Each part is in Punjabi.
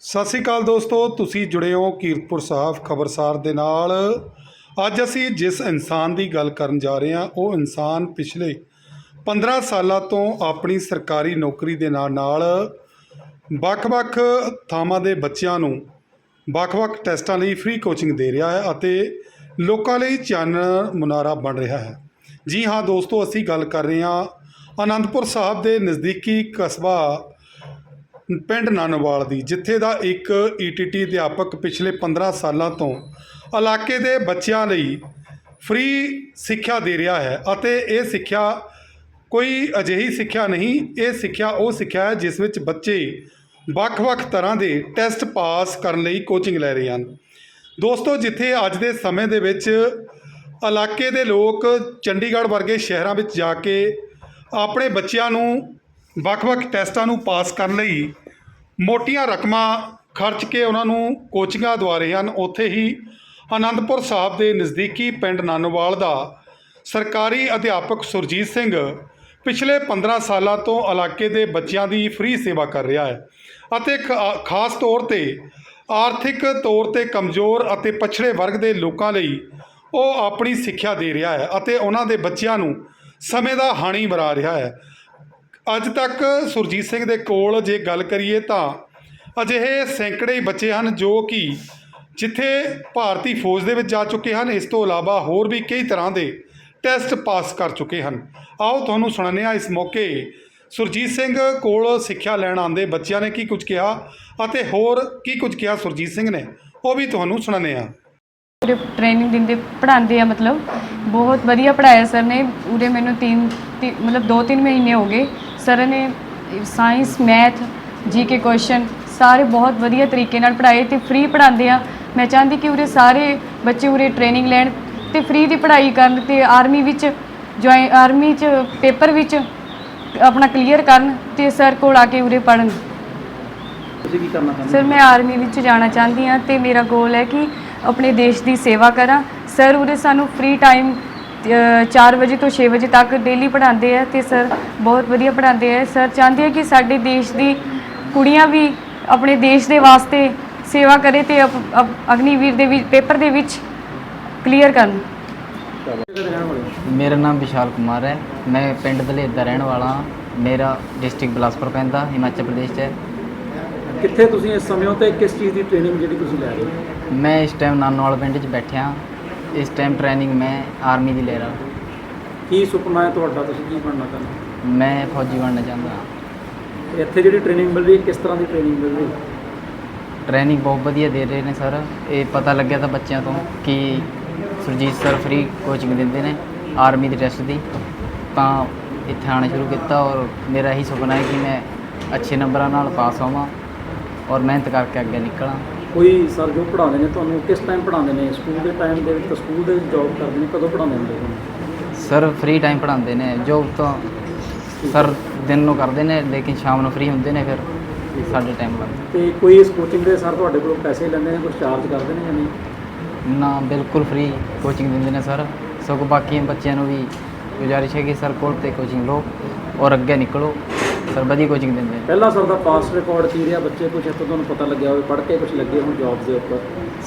ਸਤਿ ਸ਼੍ਰੀ ਅਕਾਲ ਦੋਸਤੋ, ਤੁਸੀਂ ਜੁੜੇ ਹੋ ਕੀਰਤਪੁਰ ਸਾਹਿਬ ਖਬਰਸਾਰ ਦੇ ਨਾਲ। ਅੱਜ ਅਸੀਂ ਜਿਸ ਇਨਸਾਨ ਦੀ ਗੱਲ ਕਰਨ ਜਾ ਰਹੇ ਹਾਂ, ਉਹ ਇਨਸਾਨ ਪਿਛਲੇ 15 ਸਾਲਾਂ ਤੋਂ ਆਪਣੀ ਸਰਕਾਰੀ ਨੌਕਰੀ ਦੇ ਨਾਲ ਨਾਲ ਵੱਖ-ਵੱਖ ਥਾਵਾਂ ਦੇ ਬੱਚਿਆਂ ਨੂੰ ਵੱਖ-ਵੱਖ ਟੈਸਟਾਂ ਲਈ ਫ੍ਰੀ ਕੋਚਿੰਗ ਦੇ ਰਿਹਾ ਹੈ ਅਤੇ ਲੋਕਾਂ ਲਈ ਚਾਨਣ ਮੁਨਾਰਾ ਬਣ ਰਿਹਾ ਹੈ। ਜੀ ਹਾਂ ਦੋਸਤੋ, ਅਸੀਂ ਗੱਲ ਕਰ ਰਹੇ ਹਾਂ ਅਨੰਦਪੁਰ ਸਾਹਿਬ ਦੇ ਨਜ਼ਦੀਕੀ ਕਸਬਾ ਪਿੰਡ ਨਾਨੋਵਾਲ ਦੀ, ਜਿੱਥੇ ਦਾ ਇੱਕ ਈਟੀਟੀ ਅਧਿਆਪਕ ਪਿਛਲੇ 15 ਸਾਲਾਂ ਤੋਂ ਇਲਾਕੇ ਦੇ ਬੱਚਿਆਂ ਲਈ ਫ੍ਰੀ ਸਿੱਖਿਆ ਦੇ ਰਿਹਾ ਹੈ ਅਤੇ ਇਹ ਸਿੱਖਿਆ ਕੋਈ ਅਜਿਹੀ ਸਿੱਖਿਆ ਨਹੀਂ, ਇਹ ਸਿੱਖਿਆ ਉਹ ਸਿੱਖਿਆ ਹੈ ਜਿਸ ਵਿੱਚ ਬੱਚੇ ਵੱਖ-ਵੱਖ ਤਰ੍ਹਾਂ ਦੇ ਟੈਸਟ ਪਾਸ ਕਰਨ ਲਈ ਕੋਚਿੰਗ ਲੈ ਰਹੇ ਹਨ। ਦੋਸਤੋ, ਜਿੱਥੇ ਅੱਜ ਦੇ ਸਮੇਂ ਦੇ ਵਿੱਚ ਇਲਾਕੇ ਦੇ ਲੋਕ ਚੰਡੀਗੜ੍ਹ ਵਰਗੇ ਸ਼ਹਿਰਾਂ ਵਿੱਚ ਜਾ ਕੇ ਆਪਣੇ ਬੱਚਿਆਂ ਨੂੰ ਵੱਖ-ਵੱਖ ਟੈਸਟਾਂ ਨੂੰ ਪਾਸ ਕਰਨ ਲਈ ਮੋਟੀਆਂ ਰਕਮਾਂ ਖਰਚ ਕੇ ਉਹਨਾਂ ਨੂੰ ਕੋਚਿੰਗਾਂ ਦਵਾ ਰਹੇ ਹਨ। ਉੱਥੇ ਹੀ ਆਨੰਦਪੁਰ ਸਾਹਿਬ ਦੇ ਨਜ਼ਦੀਕੀ ਪਿੰਡ ਨਾਨੋਵਾਲ ਦਾ ਸਰਕਾਰੀ ਅਧਿਆਪਕ ਸੁਰਜੀਤ ਸਿੰਘ ਪਿਛਲੇ 15 ਸਾਲਾਂ ਤੋਂ ਇਲਾਕੇ ਦੇ ਬੱਚਿਆਂ ਦੀ ਫ੍ਰੀ ਸੇਵਾ ਕਰ ਰਿਹਾ ਹੈ ਅਤੇ ਖਾ- ਖਾਸ ਤੌਰ ਤੇ ਆਰਥਿਕ ਤੌਰ ਤੇ ਕਮਜ਼ੋਰ ਅਤੇ ਪਛੜੇ ਵਰਗ ਦੇ ਲੋਕਾਂ ਲਈ ਉਹ ਆਪਣੀ ਸਿੱਖਿਆ ਦੇ ਰਿਹਾ ਹੈ ਅਤੇ ਉਹਨਾਂ ਦੇ ਬੱਚਿਆਂ ਨੂੰ ਸਮੇਂ ਦਾ ਹਾਣੀ ਬਣਾ ਰਿਹਾ ਹੈ। ਅੱਜ ਤੱਕ ਸੁਰਜੀਤ ਸਿੰਘ ਦੇ ਕੋਲ ਜੇ ਗੱਲ ਕਰੀਏ ਤਾਂ ਅਜਿਹੇ ਸੈਂਕੜੇ ਹੀ ਬੱਚੇ ਹਨ ਜੋ ਕਿ ਜਿੱਥੇ ਭਾਰਤੀ ਫੌਜ ਦੇ ਵਿੱਚ ਜਾ ਚੁੱਕੇ ਹਨ, ਇਸ ਤੋਂ ਇਲਾਵਾ ਹੋਰ ਵੀ ਕਈ ਤਰ੍ਹਾਂ ਦੇ ਟੈਸਟ ਪਾਸ ਕਰ ਚੁੱਕੇ ਹਨ। ਆਓ ਤੁਹਾਨੂੰ ਸੁਣਨੇ ਹਾਂ ਇਸ ਮੌਕੇ ਸੁਰਜੀਤ ਸਿੰਘ ਕੋਲ ਸਿੱਖਿਆ ਲੈਣ ਆਉਂਦੇ ਬੱਚਿਆਂ ਨੇ ਕੀ ਕੁਝ ਕਿਹਾ ਅਤੇ ਹੋਰ ਕੀ ਕੁਝ ਕਿਹਾ ਸੁਰਜੀਤ ਸਿੰਘ ਨੇ, ਉਹ ਵੀ ਤੁਹਾਨੂੰ ਸੁਣਨੇ ਹਾਂ। ਉਰੇ ਟ੍ਰੇਨਿੰਗ ਦਿੰਦੇ, ਪੜ੍ਹਾਉਂਦੇ ਆ ਮਤਲਬ, ਬਹੁਤ ਵਧੀਆ ਪੜ੍ਹਾਇਆ ਸਰ ਨੇ ਉਰੇ ਮੈਨੂੰ ਤਿੰਨ, ਤੀ- ਮਤਲਬ 2-3 ਮਹੀਨੇ ਹੋ ਗਏ। ਸਰ ਨੇ ਸਾਇੰਸ ਮੈਥ ਜੀਕੇ ਕੁਐਸਚਨ ਸਾਰੇ ਬਹੁਤ ਵਧੀਆ ਤਰੀਕੇ ਨਾਲ ਪੜ੍ਹਾਏ ਤੇ ਫ੍ਰੀ ਪੜ੍ਹਾਉਂਦੇ ਆ। ਮੈਂ ਚਾਹੁੰਦੀ ਕਿ ਉਰੇ ਸਾਰੇ ਬੱਚੇ ਉਰੇ ਟ੍ਰੇਨਿੰਗ ਲੈਣ ਤੇ ਫ੍ਰੀ ਦੀ ਪੜ੍ਹਾਈ ਕਰਨ ਤੇ ਆਰਮੀ ਵਿੱਚ ਜੁਆਇਨ ਆਰਮੀ ਚ ਪੇਪਰ ਵਿੱਚ ਆਪਣਾ ਕਲੀਅਰ ਕਰਨ ਤੇ ਸਰ ਕੋਲ ਆ ਕੇ ਉਰੇ ਪੜ੍ਹਨ। ਤੁਸੀਂ ਕੀ ਕਰਨਾ ਚਾਹੁੰਦੇ ਸਰ ਮੈਂ ਆਰਮੀ ਵਿੱਚ ਜਾਣਾ ਚਾਹੁੰਦੀ ਹਾਂ ਤੇ ਮੇਰਾ ਗੋਲ ਹੈ ਕਿ ਆਪਣੇ ਦੇਸ਼ ਦੀ ਸੇਵਾ ਕਰਾਂ। ਸਰ ਉਰੇ ਸਾਨੂੰ ਫ੍ਰੀ ਟਾਈਮ 4 ਵਜੇ ਤੋਂ 6 ਵਜੇ ਤੱਕ ਡੇਲੀ ਪੜ੍ਹਾਉਂਦੇ ਆ ਤੇ ਸਰ ਬਹੁਤ ਵਧੀਆ ਪੜ੍ਹਾਉਂਦੇ ਆ। ਸਰ ਚਾਹੁੰਦੇ ਆ ਕਿ ਸਾਡੇ ਦੇਸ਼ ਦੀ ਕੁੜੀਆਂ ਵੀ ਆਪਣੇ ਦੇਸ਼ ਦੇ ਵਾਸਤੇ ਸੇਵਾ ਕਰੇ ਤੇ ਅਗਨੀਵੀਰ ਦੇ ਵਿੱਚ ਪੇਪਰ ਦੇ ਵਿੱਚ ਕਲੀਅਰ ਕਰਨ? ਮੇਰਾ ਨਾਮ ਵਿਸ਼ਾਲ ਕੁਮਾਰ ਹੈ। ਮੈਂ ਪਿੰਡ ਦਲੇਰ ਦਾ ਰਹਿਣ ਵਾਲਾ ਹਾਂ। ਮੇਰਾ ਡਿਸਟ੍ਰਿਕਟ ਬਿਲਾਸਪੁਰ ਪੈਂਦਾ ਹਿਮਾਚਲ ਪ੍ਰਦੇਸ਼ 'ਚ ਹੈ। ਕਿੱਥੇ ਤੁਸੀਂ ਇਸ ਸਮੇਂ ਤੇ ਕਿਸ ਚੀਜ਼ ਦੀ ਟ੍ਰੇਨਿੰਗ ਜਿਹੜੀ ਤੁਸੀਂ ਲੈ ਰਹੇ ਹੋ? ਮੈਂ ਇਸ ਟਾਈਮ ਨਾਨੋਵਾਲ ਪਿੰਡ 'ਚ ਬੈਠਿਆ ਇਸ ਟਾਈਮ ਟ੍ਰੇਨਿੰਗ ਮੈਂ ਆਰਮੀ ਦੀ ਲੈ ਰਿਹਾ। ਕੀ ਸੁਪਨਾ ਹੈ ਤੁਹਾਡਾ? ਤੁਸੀਂ ਕੀ ਬਣਨਾ ਚਾਹੁੰਦੇ ਮੈਂ ਫੌਜੀ ਬਣਨਾ ਚਾਹੁੰਦਾ ਹਾਂ। ਹੋ ਇੱਥੇ ਜਿਹੜੀ ਟ੍ਰੇਨਿੰਗ ਮਿਲ ਰਹੀ ਹੈ ਕਿਸ ਤਰ੍ਹਾਂ ਦੀ ਟ੍ਰੇਨਿੰਗ ਮਿਲ ਰਹੀ? ਹੈ ਟ੍ਰੇਨਿੰਗ ਬਹੁਤ ਵਧੀਆ ਦੇ ਰਹੇ ਨੇ ਸਰ ਇਹ ਪਤਾ ਲੱਗਿਆ ਤਾਂ ਬੱਚਿਆਂ ਤੋਂ ਕਿ ਸੁਰਜੀਤ ਸਰ ਫ੍ਰੀ ਕੋਚਿੰਗ ਦਿੰਦੇ ਨੇ ਆਰਮੀ ਦੀ ਟੈਸਟ ਦੀ। ਤਾਂ ਇੱਥੇ ਆਉਣਾ ਸ਼ੁਰੂ ਕੀਤਾ ਔਰ ਮੇਰਾ ਇਹੀ ਸੁਪਨਾ ਹੈ ਕਿ ਮੈਂ ਅੱਛੇ ਨੰਬਰਾਂ ਨਾਲ ਪਾਸ ਹੋਵਾਂ ਔਰ ਮਿਹਨਤ ਕਰਕੇ ਅੱਗੇ ਨਿਕਲਾਂ। ਕੋਈ ਸਰ ਜੋ ਪੜ੍ਹਾਉਂਦੇ ਨੇ ਤੁਹਾਨੂੰ ਕਿਸ ਟਾਈਮ ਪੜ੍ਹਾਉਂਦੇ ਨੇ? ਸਕੂਲ ਦੇ ਟਾਈਮ ਦੇ ਵਿੱਚ ਸਕੂਲ ਦੇ ਜੌਬ ਕਰਦੇ ਨੇ ਕਦੋਂ ਪੜ੍ਹਾਉਂਦੇ ਨੇ? ਤੁਹਾਨੂੰ ਸਰ ਫ੍ਰੀ ਟਾਈਮ ਪੜ੍ਹਾਉਂਦੇ ਨੇ ਜੋਬ ਤਾਂ ਸਰ ਦਿਨ ਨੂੰ ਕਰਦੇ ਨੇ ਲੇਕਿਨ ਸ਼ਾਮ ਨੂੰ ਫ੍ਰੀ ਹੁੰਦੇ ਨੇ ਫਿਰ ਸਾਡੇ ਟਾਈਮ ਲੱਗਦਾ ਤੇ ਕੋਈ ਇਸ ਕੋਚਿੰਗ ਦੇ ਸਰ ਤੁਹਾਡੇ ਕੋਲੋਂ ਪੈਸੇ ਲੈਂਦੇ ਨੇ ਕੁਝ ਚਾਰਜ ਕਰਦੇ ਨੇ ਜਾਂ ਨਹੀਂ? ਨਾ ਬਿਲਕੁਲ ਫ੍ਰੀ ਕੋਚਿੰਗ ਦਿੰਦੇ ਨੇ ਸਰ। ਸਗੋਂ ਬਾਕੀ ਬੱਚਿਆਂ ਨੂੰ ਵੀ ਗੁਜ਼ਾਰਿਸ਼ ਹੈ ਕਿ ਸਰ ਕੋਲ ਤੇ ਕੋਚਿੰਗ ਲਓ ਔਰ ਅੱਗੇ ਨਿਕਲੋ। ਸਰ ਵਧੀਆ ਕੋਚਿੰਗ ਦਿੰਦੇ ਨੇ ਪਹਿਲਾਂ ਸਰ ਦਾ ਪਾਸ ਰਿਕਾਰਡ ਕੀ ਰਿਹਾ? ਬੱਚੇ ਕੁਝ ਇੱਥੋਂ ਤੁਹਾਨੂੰ ਪਤਾ ਲੱਗਿਆ ਹੋਵੇ ਪੜ੍ਹ ਕੇ ਕੁਝ ਲੱਗੇ ਹੋਣ ਜੌਬ ਦੇ ਉੱਪਰ?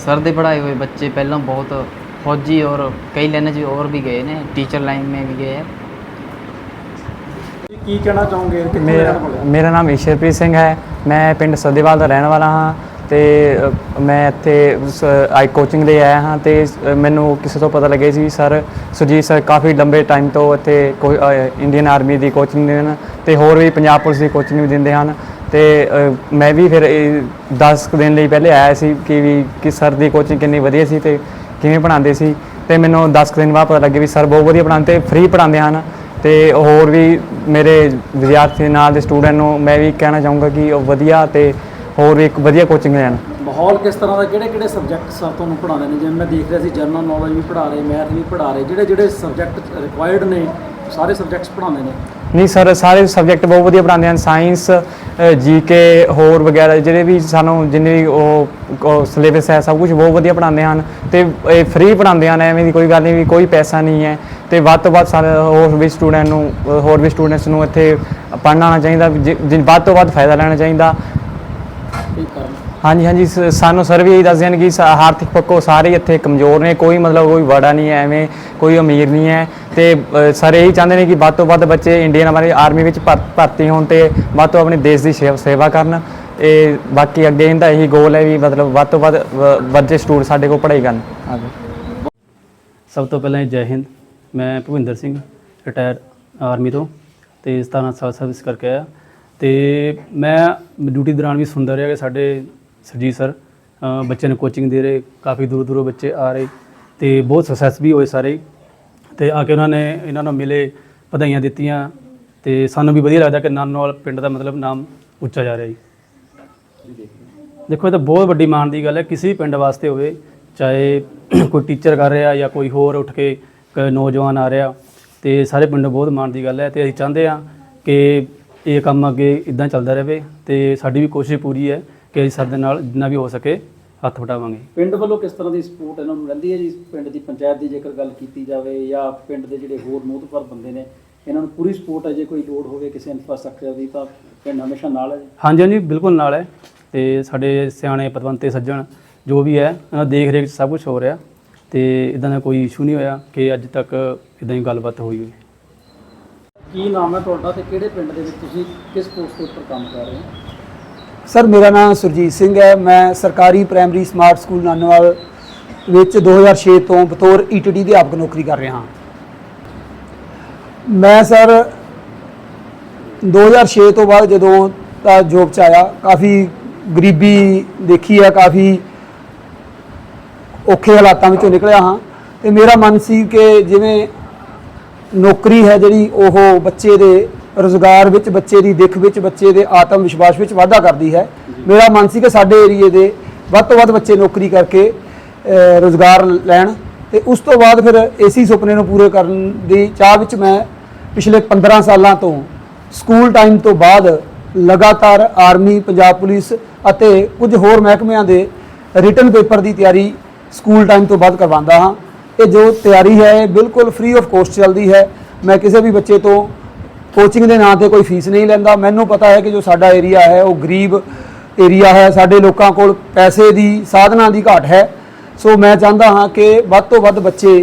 ਸਰ ਦੇ ਪੜ੍ਹਾਏ ਹੋਏ ਬੱਚੇ ਪਹਿਲਾਂ ਬਹੁਤ ਫੌਜੀ ਔਰ ਕਈ ਲਾਈਨਾਂ 'ਚ ਹੋਰ ਵੀ ਗਏ ਨੇ ਟੀਚਰ ਲਾਈਨ में ਵੀ ਗਏ ਹੈ ਕੀ ਕਹਿਣਾ ਚਾਹੋਗੇ? ਮੇਰਾ? ਮੇਰਾ ਨਾਮ ਈਸ਼ਰਪ੍ਰੀਤ ਸਿੰਘ ਹੈ। ਮੈਂ ਪਿੰਡ ਸੱਦੇਵਾਲ ਦਾ ਰਹਿਣ ਵਾਲਾ ਹਾਂ। ਤੇ ਅ, ਮੈਂ ਇੱਥੇ ਸ- ਆਈ ਕੋਚਿੰਗ ਲਈ ਆਇਆ ਹਾਂ ਤੇ ਸ- ਮੈਨੂੰ ਕਿਸੇ ਤੋਂ ਪਤਾ ਲੱਗਿਆ ਸੀ ਸਰ ਸੁਰਜੀਤ ਸਰ ਕਾਫੀ ਲੰਬੇ ਟਾਈਮ ਤੋਂ ਇੱਥੇ ਕੋ ਅ, ਇੰਡੀਅਨ ਆਰਮੀ ਦੀ ਕੋਚਿੰਗ ਦਿੰਦੇ ਹਨ ਤੇ ਹੋਰ ਵੀ ਪੰਜਾਬ ਪੁਲਿਸ ਦੀ ਕੋਚਿੰਗ ਵੀ ਦਿੰਦੇ ਹਨ। ਤੇ ਅ, ਮੈਂ ਵੀ ਫਿਰ 10 ਦਿਨ ਲਈ ਪਹਿਲੇ ਆਇਆ ਸੀ ਕਿ ਵੀ ਕਿ ਸਰ ਦੀ ਕੋਚਿੰਗ ਕਿੰਨੀ ਵਧੀਆ ਸੀ ਤੇ ਕਿਵੇਂ ਪੜ੍ਹਾਉਂਦੇ ਸੀ। ਤੇ ਮੈਨੂੰ 10 ਦਿਨ ਬਾਅਦ ਪਤਾ ਲੱਗਿਆ ਵੀ ਸਰ ਬਹੁਤ ਵਧੀਆ ਪੜ੍ਹਾਉਂਦੇ ਤੇ ਫ੍ਰੀ ਪੜ੍ਹਾਉਂਦੇ ਹਨ। ਤੇ ਹੋਰ ਵੀ ਮੇਰੇ ਵਿਦਿਆਰਥੀ ਨਾਲ ਦੇ ਸਟੂਡੈਂਟ ਨੂੰ ਮੈਂ ਵੀ ਕਹਿਣਾ ਚਾਹੂੰਗਾ ਕਿ ਉਹ ਵਧੀਆ ਤੇ ਹੋਰ ਇੱਕ ਵਧੀਆ ਕੋਚਿੰਗ ਲੈਣ। ਮਾਹੌਲ ਕਿਸ ਤਰ੍ਹਾਂ ਦਾ ਕਿਹੜੇ ਕਿਹੜੇ ਸਬਜੈਕਟ ਸਰ ਤੁਹਾਨੂੰ ਪੜ੍ਹਾਉਂਦੇ ਨੇ? ਜਿਵੇਂ ਮੈਂ ਦੇਖ ਰਿਹਾ ਸੀ ਜਨਰਲ ਨੌਲੇਜ ਵੀ ਪੜ੍ਹਾ ਰਹੇ ਮੈਥ ਵੀ ਪੜ੍ਹਾ ਰਹੇ ਜਿਹੜੇ ਜਿਹੜੇ ਸਬਜੈਕਟ ਰਿਕੁਆਇਰਡ ਨੇ ਸਾਰੇ ਸਬਜੈਕਟਸ ਪੜ੍ਹਾਉਂਦੇ ਨੇ? ਨਹੀਂ ਸਰ ਸਾਰੇ ਸਬਜੈਕਟ ਬਹੁਤ ਵਧੀਆ ਪੜ੍ਹਾਉਂਦੇ ਹਨ। ਸਾਇੰਸ ਜੀਕੇ ਹੋਰ ਵਗੈਰਾ ਜਿਹੜੇ ਵੀ ਸਾਨੂੰ ਜਿੰਨੇ ਵੀ ਉਹ ਸਿਲੇਬਸ ਹੈ ਸਭ ਕੁਝ ਬਹੁਤ ਵਧੀਆ ਪੜ੍ਹਾਉਂਦੇ ਹਨ ਤੇ ਇਹ ਫ੍ਰੀ ਪੜ੍ਹਾਉਂਦੇ ਹਨ ਐਵੇਂ ਦੀ ਕੋਈ ਗੱਲ ਨਹੀਂ ਵੀ ਕੋਈ ਪੈਸਾ ਨਹੀਂ ਹੈ ਤੇ ਵੱਧ ਤੋਂ ਵੱਧ ਸਾਰੇ ਹੋਰ ਵੀ ਸਟੂਡੈਂਟ ਨੂੰ ਹੋਰ ਵੀ ਸਟੂਡੈਂਟਸ ਨੂੰ ਇੱਥੇ ਪੜ੍ਹਨਾ ਆਉਣਾ ਚਾਹੀਦਾ ਜਿ- ਜਿ- ਵੱਧ ਤੋਂ ਵੱਧ ਫਾਇਦਾ ਲੈਣਾ ਚਾਹੀਦਾ। ਕਰਨ ਹਾਂਜੀ ਹਾਂਜੀ ਸ- ਸਾਨੂੰ ਸਰ ਵੀ ਇਹੀ ਦੱਸਦੇ ਹਨ ਕਿ ਸ- ਆਰਥਿਕ ਪੱਖੋਂ ਸਾਰੇ ਹੀ ਇੱਥੇ ਕਮਜ਼ੋਰ ਨੇ ਕੋਈ ਮਤਲਬ ਕੋਈ ਬੜਾ ਨਹੀਂ ਹੈ ਐਵੇਂ ਕੋਈ ਅਮੀਰ ਨਹੀਂ ਹੈ ਤੇ ਅ, ਸਰ ਇਹੀ ਚਾਹੁੰਦੇ ਨੇ ਕਿ ਵੱਧ ਤੋਂ ਵੱਧ ਬੱਚੇ ਇੰਡੀਅਨ ਹਮਾਰੀ ਆਰਮੀ ਵਿੱਚ ਭਰ- ਭਰਤੀ ਹੋਣ ਤੇ ਵੱਧ ਤੋਂ ਆਪਣੇ ਦੇਸ਼ ਦੀ ਸੇਵ- ਸੇਵਾ ਕਰਨ। ਇਹ ਬਾਕੀ ਅੱਗੇ ਇਹਦਾ ਇਹੀ ਗੋਲ ਹੈ ਵੀ ਮਤਲਬ ਵੱਧ ਤੋਂ ਵੱਧ ਵ- ਬੱਚੇ ਸਟੂਡੈਂਟ ਸਾਡੇ ਕੋਲ ਪੜ੍ਹਾਈ ਕਰਨ। ਆਗੇ ਸਭ ਤੋਂ ਪਹਿਲਾਂ ਜੈ ਹਿੰਦ। ਮੈਂ ਭੁਪਿੰਦਰ ਸਿੰਘ ਰਿਟਾਇਰ ਆਰਮੀ ਤੋਂ ਤੇ 17 ਸਾਲ ਸਰਵਿਸ ਕਰਕੇ ਆਇਆ। ਤੇ ਮੈਂ ਡਿਊਟੀ ਦੌਰਾਨ ਵੀ ਸੁਣਦਾ ਰਿਹਾ ਕਿ ਸਾਡੇ ਸਰਜੀਤ ਸਰ ਬੱਚਿਆਂ ਨੂੰ ਕੋਚਿੰਗ ਦੇ ਰਹੇ, ਕਾਫੀ ਦੂਰ ਦੂਰੋਂ ਬੱਚੇ ਆ ਰਹੇ ਤੇ ਬਹੁਤ ਸਕਸੈਸ ਵੀ ਹੋਏ ਸਾਰੇ ਹੀ। ਤੇ ਆ ਕੇ ਉਹਨਾਂ ਨੇ ਇਹਨਾਂ ਨੂੰ ਮਿਲੇ, ਵਧਾਈਆਂ ਦਿੱਤੀਆਂ ਤੇ ਸਾਨੂੰ ਵੀ ਵਧੀਆ ਲੱਗਦਾ ਕਿ ਨਾਲ ਪਿੰਡ ਦਾ ਮਤਲਬ ਨਾਮ ਉੱਚਾ ਜਾ ਰਿਹਾ ਜੀ ਦੇਖੋ ਇਹ ਤਾਂ ਬਹੁਤ ਵੱਡੀ ਮਾਣ ਦੀ ਗੱਲ ਹੈ, ਕਿਸੇ ਵੀ ਪਿੰਡ ਵਾਸਤੇ ਹੋਵੇ, ਚਾਹੇ ਕੋਈ ਟੀਚਰ ਕਰ ਰਿਹਾ ਜਾਂ ਕੋਈ ਹੋਰ ਉੱਠ ਕੇ ਨੌਜਵਾਨ ਆ ਰਿਹਾ, ਤੇ ਸਾਰੇ ਪਿੰਡ ਬਹੁਤ ਮਾਣ ਦੀ ਗੱਲ ਹੈ ਤੇ ਅਸੀਂ ਚਾਹੁੰਦੇ ਹਾਂ ਕਿ ਇਹ ਕੰਮ ਅੱਗੇ ਇਦਾਂ ਚੱਲਦਾ ਰਹੇ ਤੇ ਸਾਡੀ ਵੀ ਕੋਸ਼ਿਸ਼ ਪੂਰੀ ਹੈ ਕਿ ਅਸੀਂ ਦੇ ਨਾਲ ਜਿੰਨਾ ਵੀ ਹੋ ਸਕੇ ਹੱਥ ਵਟਾਵਾਂਗੇ। ਪਿੰਡ ਵੱਲੋਂ ਕਿਸ ਤਰ੍ਹਾਂ ਦੀ ਸਪੋਰਟ ਇਹਨਾਂ ਨੂੰ ਰਹਿੰਦੀ ਹੈ ਜੀ? ਪਿੰਡ ਦੀ ਪੰਚਾਇਤ ਦੀ ਜੇਕਰ ਗੱਲ ਕੀਤੀ ਜਾਵੇ ਜਾਂ ਪਿੰਡ ਦੇ ਜਿਹੜੇ ਹੋਰ ਮੋਹਤਵਰ ਬੰਦੇ ਨੇ ਇਹਨਾਂ ਨੂੰ ਪੂਰੀ ਸਪੋਰਟ ਹੈ ਜੇ ਕੋਈ ਲੋੜ ਹੋਵੇ ਕਿਸੇ ਇਨਫਰਾਸਟ੍ਰਕਚਰ ਦੀ ਤਾਂ ਪਿੰਡ ਹਮੇਸ਼ਾ ਨਾਲ ਹੈ ਜੀ। ਹਾਂਜੀ ਹਾਂਜੀ ਬਿਲਕੁਲ ਨਾਲ ਹੈ ਤੇ ਸਾਡੇ ਸਿਆਣੇ ਪਤਵੰਤੇ ਸੱਜਣ ਜੋ ਵੀ ਹੈ ਉਹਨਾਂ ਦੇਖ ਰੇਖ 'ਚ ਸਭ ਕੁਝ ਹੋ ਰਿਹਾ ਤੇ ਇਦਾਂ ਦਾ ਕੋਈ ਇਸ਼ੂ ਨਹੀਂ ਹੋਇਆ ਕਿ ਅੱਜ ਤੱਕ ਇਦਾਂ ਦੀ ਗੱਲਬਾਤ ਹੋਈ ਹੋਵੇ ਕੀ ਨਾਮ ਹੈ ਤੁਹਾਡਾ ਤੇ ਕਿਹੜੇ ਪਿੰਡ ਦੇ ਵਿੱਚ ਤੁਸੀਂ ਕਿਸ ਪੋਸਟ ਉੱਪਰ ਕੰਮ ਕਰ ਰਹੇ ਹੋ? ਸਰ, ਮੇਰਾ ਨਾਮ ਸੁਰਜੀਤ ਸਿੰਘ ਹੈ। ਮੈਂ ਸਰਕਾਰੀ ਪ੍ਰਾਇਮਰੀ ਸਮਾਰਟ ਸਕੂਲ ਨਾਨੋਵਾਲ ਵਿੱਚ 2006 ਤੋਂ ਬਤੌਰ ਈਟੀਡੀ ਅਧਿਆਪਕ ਨੌਕਰੀ ਕਰ ਰਿਹਾ ਹਾਂ। ਮੈਂ ਸਰ 2006 ਤੋਂ ਬਾਅਦ ਜਦੋਂ ਦਾ ਜੋਬ ਚ ਆਇਆ, ਕਾਫੀ ਗਰੀਬੀ ਦੇਖੀ ਹੈ, ਕਾਫੀ ਔਖੇ ਹਾਲਾਤਾਂ ਵਿੱਚੋਂ ਨਿਕਲਿਆ ਹਾਂ। ਤੇ ਮੇਰਾ ਮਨ ਸੀ ਕਿ ਜਿਵੇਂ ਨੌਕਰੀ ਹੈ ਜਿਹੜੀ ਉਹ ਬੱਚੇ ਦੇ ਰੋਜ਼ਗਾਰ ਵਿੱਚ ਬੱਚੇ ਦੀ ਦਿੱਖ ਵਿੱਚ ਬੱਚੇ ਦੇ ਆਤਮ ਵਿਸ਼ਵਾਸ ਵਿੱਚ ਵਾਧਾ ਕਰਦੀ ਹੈ। ਮੇਰਾ ਮਨ ਸੀ ਕਿ ਸਾਡੇ ਏਰੀਏ ਦੇ ਵੱਧ ਤੋਂ ਵੱਧ ਬੱਚੇ ਨੌਕਰੀ ਕਰਕੇ ਰੋਜ਼ਗਾਰ ਲੈਣ ਤੇ ਉਸ ਤੋਂ ਬਾਅਦ ਫਿਰ ਇਸੇ ਸੁਪਨੇ ਨੂੰ ਪੂਰੇ ਕਰਨ ਦੀ ਚਾਹ ਵਿੱਚ ਮੈਂ ਪਿਛਲੇ 15 ਸਾਲਾਂ ਤੋਂ ਸਕੂਲ ਟਾਈਮ ਤੋਂ ਬਾਅਦ ਲਗਾਤਾਰ ਆਰਮੀ ਪੰਜਾਬ ਪੁਲਿਸ ਅਤੇ ਕੁਝ ਹੋਰ ਮਹਿਕਮਿਆਂ ਦੇ ਰਿਟਨ ਪੇਪਰ ਦੀ ਤਿਆਰੀ ਸਕੂਲ ਟਾਈਮ ਤੋਂ ਬਾਅਦ ਕਰਵਾਉਂਦਾ ਹਾਂ। ਇਹ ਜੋ ਤਿਆਰੀ ਹੈ, ਇਹ ਬਿਲਕੁਲ ਫ੍ਰੀ ਆਫ ਕੋਸਟ ਚੱਲਦੀ ਹੈ। ਮੈਂ ਕਿਸੇ ਵੀ ਬੱਚੇ ਤੋਂ ਕੋਚਿੰਗ ਦੇ ਨਾਂ ਤੇ ਕੋਈ ਫੀਸ ਨਹੀਂ ਲੈਂਦਾ। ਮੈਨੂੰ ਪਤਾ ਹੈ ਕਿ ਜੋ ਸਾਡਾ ਏਰੀਆ ਹੈ, ਉਹ ਗਰੀਬ ਏਰੀਆ ਹੈ। ਸਾਡੇ ਲੋਕਾਂ ਕੋਲ ਪੈਸੇ ਦੀ, ਸਾਧਨਾਂ ਦੀ ਘਾਟ ਹੈ। ਸੋ ਮੈਂ ਚਾਹੁੰਦਾ ਹਾਂ ਕਿ ਵੱਧ ਤੋਂ ਵੱਧ ਬੱਚੇ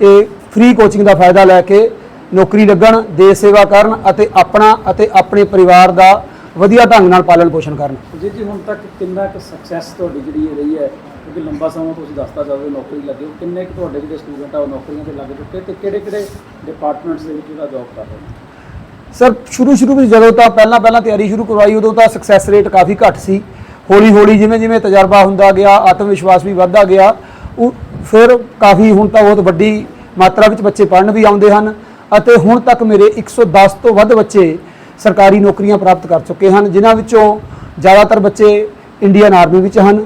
ਇਹ ਫ੍ਰੀ ਕੋਚਿੰਗ ਦਾ ਫਾਇਦਾ ਲੈ ਕੇ ਨੌਕਰੀ ਲੱਗਣ, ਦੇਸ਼ ਸੇਵਾ ਕਰਨ ਅਤੇ ਆਪਣਾ ਅਤੇ ਆਪਣੇ ਪਰਿਵਾਰ ਦਾ ਵਧੀਆ ਢੰਗ ਨਾਲ ਪਾਲਣ ਪੋਸ਼ਣ ਕਰਨ। ਜੀ ਜੀ, ਹੁਣ ਤੱਕ ਕਿੰਨਾ ਕੁ ਸਕਸੈਸ ਤੁਹਾਡੀ ਜਿਹੜੀ ਰਹੀ ਹੈ ਕਿਉਂਕਿ ਲੰਬਾ ਸਮਾਂ ਤੁਸੀਂ ਦੱਸਦਾ ਜਾਓਗੇ ਨੌਕਰੀ ਲੱਗੇ ਹੋ ਕਿੰਨੇ ਕੁ ਤੁਹਾਡੇ ਜਿਹੜੇ ਸਟੂਡੈਂਟ ਆ ਉਹ ਨੌਕਰੀਆਂ ਤੇ ਲੱਗ ਚੁੱਕੇ ਤੇ ਕਿਹੜੇ ਕਿਹੜੇ ਡਿਪਾਰਟਮੈਂਟਸ ਦੇ ਵਿੱਚ ਜਿਹੜਾ ਜੌਬ ਕਰ ਰਹੇ ਨੇ? ਸਰ ਸ਼ੁਰੂ ਸ਼ੁਰੂ ਵਿੱਚ ਜਦੋਂ ਤਾਂ ਪਹਿਲਾਂ ਪਹਿਲਾਂ ਤਿਆਰੀ ਸ਼ੁਰੂ ਕਰਵਾਈ, ਉਦੋਂ ਤਾਂ ਸਕਸੈਸ ਰੇਟ ਕਾਫੀ ਘੱਟ ਸੀ। ਹੌਲੀ ਹੌਲੀ ਜਿਵੇਂ ਜਿਵੇਂ ਤਜਰਬਾ ਹੁੰਦਾ ਗਿਆ ਆਤਮ ਵਿਸ਼ਵਾਸ ਵੀ ਵੱਧਦਾ ਗਿਆ ਉਹ ਫਿਰ ਕਾਫੀ ਹੁਣ ਤਾਂ ਬਹੁਤ ਵੱਡੀ ਮਾਤਰਾ ਵਿੱਚ ਬੱਚੇ ਪੜ੍ਹਨ ਵੀ ਆਉਂਦੇ ਹਨ ਅਤੇ ਹੁਣ ਤੱਕ ਮੇਰੇ 110 ਤੋਂ ਵੱਧ ਬੱਚੇ ਸਰਕਾਰੀ ਨੌਕਰੀਆਂ ਪ੍ਰਾਪਤ ਕਰ ਚੁੱਕੇ ਹਨ, ਜਿਨ੍ਹਾਂ ਵਿੱਚੋਂ ਜ਼ਿਆਦਾਤਰ ਬੱਚੇ ਇੰਡੀਅਨ ਆਰਮੀ ਵਿੱਚ ਹਨ।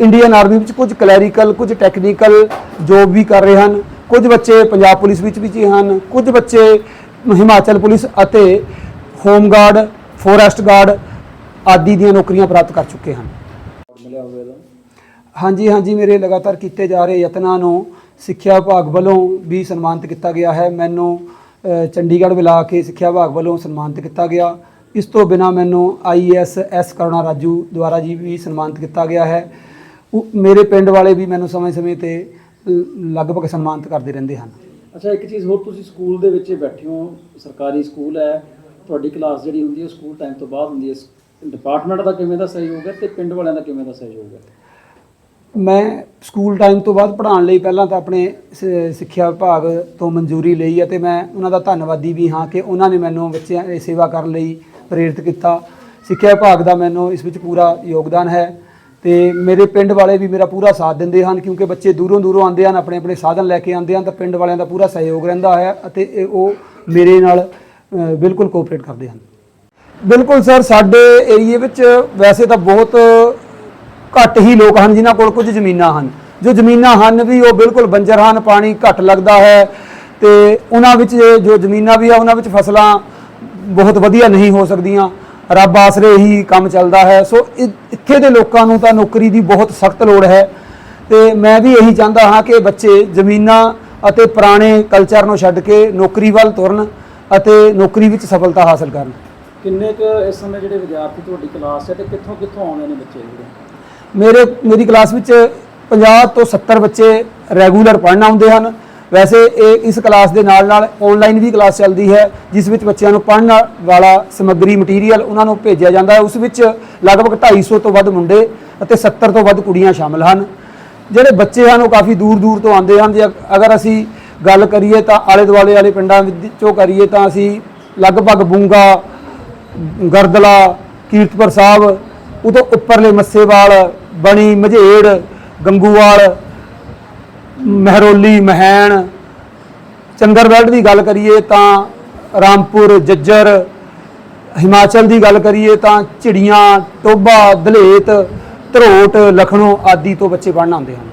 ਇੰਡੀਅਨ ਆਰਮੀ ਵਿੱਚ ਕੁਝ ਕਲੈਰੀਕਲ ਕੁਝ ਟੈਕਨੀਕਲ ਜੋਬ ਵੀ ਕਰ ਰਹੇ ਹਨ। ਕੁਝ ਬੱਚੇ ਪੰਜਾਬ ਪੁਲਿਸ ਵਿੱਚ ਵੀ ਹਨ। ਕੁਝ ਬੱਚੇ ਹਿਮਾਚਲ ਪੁਲਿਸ ਅਤੇ ਹੋਮ ਗਾਰਡ ਫੋਰੈਸਟ ਗਾਰਡ ਆਦਿ ਦੀਆਂ ਨੌਕਰੀਆਂ ਪ੍ਰਾਪਤ ਕਰ ਚੁੱਕੇ ਹਨ। ਹਾਂਜੀ ਹਾਂਜੀ, ਮੇਰੇ ਲਗਾਤਾਰ ਕੀਤੇ ਜਾ ਰਹੇ ਯਤਨਾਂ ਨੂੰ ਸਿੱਖਿਆ ਵਿਭਾਗ ਵੱਲੋਂ ਵੀ ਸਨਮਾਨਿਤ ਕੀਤਾ ਗਿਆ ਹੈ। ਮੈਨੂੰ ਚੰਡੀਗੜ੍ਹ ਬੁਲਾ ਕੇ ਸਿੱਖਿਆ ਵਿਭਾਗ ਵੱਲੋਂ ਸਨਮਾਨਿਤ ਕੀਤਾ ਗਿਆ। ਇਸ ਤੋਂ ਬਿਨਾ ਮੈਨੂੰ ਆਈਐਸ ਐਸ ਕਰੁਣਾ ਰਾਜੂ ਦੁਆਰਾ ਜੀ ਵੀ ਸਨਮਾਨਿਤ ਕੀਤਾ ਗਿਆ ਹੈ। ਮੇਰੇ ਪਿੰਡ ਵਾਲੇ ਵੀ ਮੈਨੂੰ ਸਮੇਂ-ਸਮੇਂ ਤੇ ਲਗਭਗ ਸਨਮਾਨਿਤ ਕਰਦੇ ਰਹਿੰਦੇ ਹਨ। ਅੱਛਾ ਇੱਕ ਚੀਜ਼ ਹੋਰ ਤੁਸੀਂ ਸਕੂਲ ਦੇ ਵਿੱਚ ਬੈਠੇ ਹੋ ਸਰਕਾਰੀ ਸਕੂਲ ਹੈ ਤੁਹਾਡੀ ਕਲਾਸ ਜਿਹੜੀ ਹੁੰਦੀ ਹੈ ਸਕੂਲ ਟਾਈਮ ਤੋਂ ਬਾਅਦ ਹੁੰਦੀ ਹੈ ਡਿਪਾਰਟਮੈਂਟ ਦਾ ਕਿਵੇਂ ਦਾ ਸਹਿਯੋਗ ਹੈ ਤੇ ਪਿੰਡ ਵਾਲਿਆਂ ਦਾ ਕਿਵੇਂ ਦਾ ਸਹਿਯੋਗ ਹੈ? ਮੈਂ ਸਕੂਲ ਟਾਈਮ ਤੋਂ ਬਾਅਦ ਪੜ੍ਹਾਉਣ ਲਈ ਪਹਿਲਾਂ ਤਾਂ ਆਪਣੇ ਸਿੱਖਿਆ ਵਿਭਾਗ ਤੋਂ ਮਨਜ਼ੂਰੀ ਲਈ ਅਤੇ ਮੈਂ ਉਹਨਾਂ ਦਾ ਧੰਨਵਾਦੀ ਵੀ ਹਾਂ ਕਿ ਉਹਨਾਂ ਨੇ ਮੈਨੂੰ ਬੱਚਿਆਂ ਦੀ ਸੇਵਾ ਕਰਨ ਲਈ ਪ੍ਰੇਰਿਤ ਕੀਤਾ। ਸਿੱਖਿਆ ਵਿਭਾਗ ਦਾ ਮੈਨੂੰ ਇਸ ਵਿੱਚ ਪੂਰਾ ਯੋਗਦਾਨ ਹੈ ਤੇ ਮੇਰੇ ਪਿੰਡ ਵਾਲੇ ਵੀ ਮੇਰਾ ਪੂਰਾ ਸਾਥ ਦਿੰਦੇ ਹਨ, ਕਿਉਂਕਿ ਬੱਚੇ ਦੂਰੋਂ ਦੂਰੋਂ ਆਉਂਦੇ ਹਨ, ਆਪਣੇ ਆਪਣੇ ਸਾਧਨ ਲੈ ਕੇ ਆਉਂਦੇ ਹਨ, ਤਾਂ ਪਿੰਡ ਵਾਲਿਆਂ ਦਾ ਪੂਰਾ ਸਹਿਯੋਗ ਰਹਿੰਦਾ ਹੈ ਅਤੇ ਉਹ ਮੇਰੇ ਨਾਲ ਬਿਲਕੁਲ ਕੋਆਪਰੇਟ ਕਰਦੇ ਹਨ। ਬਿਲਕੁਲ ਸਰ, ਸਾਡੇ ਏਰੀਏ ਵਿੱਚ ਵੈਸੇ ਤਾਂ ਬਹੁਤ ਘੱਟ ਹੀ ਲੋਕ ਹਨ, ਜਿਨ੍ਹਾਂ ਕੋਲ ਕੁਝ ਜ਼ਮੀਨਾਂ ਹਨ। ਜੋ ਜ਼ਮੀਨਾਂ ਹਨ ਵੀ ਉਹ ਬਿਲਕੁਲ ਬੰਜਰ ਹਨ, ਪਾਣੀ ਘੱਟ ਲੱਗਦਾ ਹੈ ਤੇ ਉਹਨਾਂ ਵਿੱਚ ਜੋ ਜ਼ਮੀਨਾਂ ਵੀ ਆ, ਉਹਨਾਂ ਵਿੱਚ ਫਸਲਾਂ ਬਹੁਤ ਵਧੀਆ ਨਹੀਂ ਹੋ ਸਕਦੀਆਂ। ਰੱਬ ਆਸਰੇ ਹੀ ਕੰਮ ਚੱਲਦਾ ਹੈ। ਸੋ ਇੱਥੇ ਦੇ ਲੋਕਾਂ ਨੂੰ ਤਾਂ ਨੌਕਰੀ ਦੀ ਬਹੁਤ ਸਖਤ ਲੋੜ ਹੈ। ਤੇ ਮੈਂ ਵੀ ਇਹੀ ਚਾਹੁੰਦਾ ਹਾਂ ਕਿ ਬੱਚੇ ਜ਼ਮੀਨਾਂ ਅਤੇ ਪੁਰਾਣੇ ਕਲਚਰ ਨੂੰ ਛੱਡ ਕੇ ਨੌਕਰੀ ਵੱਲ ਤੁਰਨ ਅਤੇ ਨੌਕਰੀ ਵਿੱਚ ਸਫਲਤਾ ਹਾਸਲ ਕਰਨ। ਕਿੰਨੇ ਕੁ ਇਸ ਸਮੇਂ ਜਿਹੜੇ ਵਿਦਿਆਰਥੀ ਤੁਹਾਡੀ ਕਲਾਸ ਹੈ ਤੇ ਕਿੱਥੋਂ ਕਿੱਥੋਂ ਆਉਂਦੇ ਨੇ ਬੱਚੇ ਜਿਹੜੇ? ਮੇਰੇ ਮੇਰੀ ਕਲਾਸ ਵਿੱਚ 50 ਤੋਂ 70 ਬੱਚੇ ਰੈਗੂਲਰ ਪੜ੍ਹਨ ਆਉਂਦੇ ਹਨ। ਵੈਸੇ ਇਹ ਇਸ ਕਲਾਸ ਦੇ ਨਾਲ ਨਾਲ ਆਨਲਾਈਨ ਵੀ ਕਲਾਸ ਚੱਲਦੀ ਹੈ, ਜਿਸ ਵਿੱਚ ਬੱਚਿਆਂ ਨੂੰ ਪੜ੍ਹਨ ਵਾਲਾ ਸਮੱਗਰੀ ਮਟੀਰੀਅਲ ਉਹਨਾਂ ਨੂੰ ਭੇਜਿਆ ਜਾਂਦਾ ਹੈ। ਉਸ ਵਿੱਚ ਲਗਭਗ 250 ਤੋਂ ਵੱਧ ਮੁੰਡੇ ਅਤੇ 70 ਤੋਂ ਵੱਧ ਕੁੜੀਆਂ ਸ਼ਾਮਲ ਹਨ। ਜਿਹੜੇ ਬੱਚੇ ਹਨ, ਉਹ ਕਾਫੀ ਦੂਰ ਦੂਰ ਤੋਂ ਆਉਂਦੇ ਹਨ। ਜੇ ਅਗਰ ਅਸੀਂ ਗੱਲ ਕਰੀਏ ਤਾਂ ਆਲੇ ਦੁਆਲੇ ਵਾਲੇ ਪਿੰਡਾਂ ਵਿੱਚੋਂ ਕਰੀਏ ਤਾਂ ਅਸੀਂ ਲਗਭਗ ਬੂੰਗਾ, ਗਰਦਲਾ, ਕੀਰਤਪੁਰ ਸਾਹਿਬ, ਉਦੋਂ ਉੱਪਰਲੇ ਮੱਸੇਵਾਲ, ਬਣੀ, ਮਝੇੜ, ਗੰਗੂਵਾਲ ਮਹਿਰੋਲੀ, ਮਹਿਣ, ਚੰਦਰਵੈਲਡ ਦੀ ਗੱਲ ਕਰੀਏ ਤਾਂ ਰਾਮਪੁਰ, ਜੱਜਰ, ਹਿਮਾਚਲ ਦੀ ਗੱਲ ਕਰੀਏ ਤਾਂ ਝਿੜੀਆਂ ਟੋਬਾ ਦਲੇਤ, ਧਰੋਟ, ਲਖਨਊ ਆਦਿ ਤੋਂ ਬੱਚੇ ਪੜ੍ਹਨ ਆਉਂਦੇ ਹਨ।